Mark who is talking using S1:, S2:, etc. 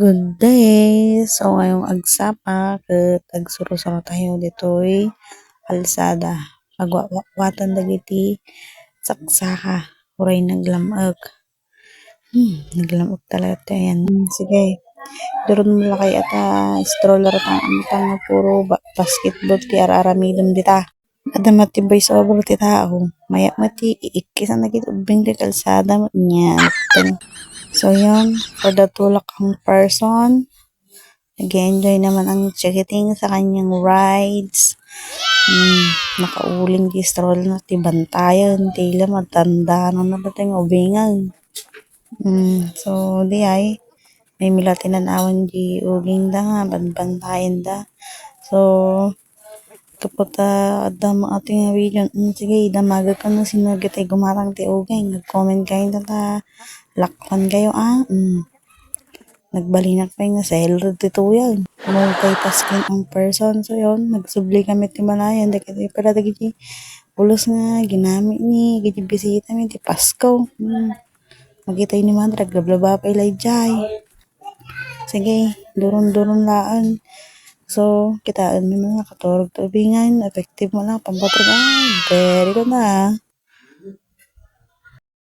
S1: Good day! So, ngayong agsapa, kat agsuro-suro tayo dito'y kalsada. Pagwatan dagiti saksaka, uray naglamag. Hmm, naglamag talaga tayo yan. Sige, durun mo lakay ata stroller tang amitang nga puro ba basketball ti araramidom dita. Ada mati voice over ti tao. Maya mati iikisan na kita ubing ti kalsada mo niyan. So yun, for the tulak ang person, nag-enjoy naman ang chikiting sa kanyang rides. Hmm, nakauling di stroll na ti bantayan, tila matanda no na ba tayong ubingan. Hmm, so di ay, may milatinan awan di uling da nga, banbantayan da. So, kapot uh, ada mga ating video, hmm, sige, damaga ka na sinagit ay gumarang ti ugay, nag-comment kayo na ta, lakpan kayo ah, hmm. Nagbalinak pa yung seller dito yan. Multitasking ang person. So yun, nagsubli kami ti malayan. Dagiti para dagiti ulos nga ginamit ni, giti bisita mi ti Pasko. Hmm. Magitay ni man, raglablaba pa ilay jay. Sige, durun-durun laan. So, kitaan mo mga katorog tubingan, effective mo lang, pampatrog. Ah, very good na.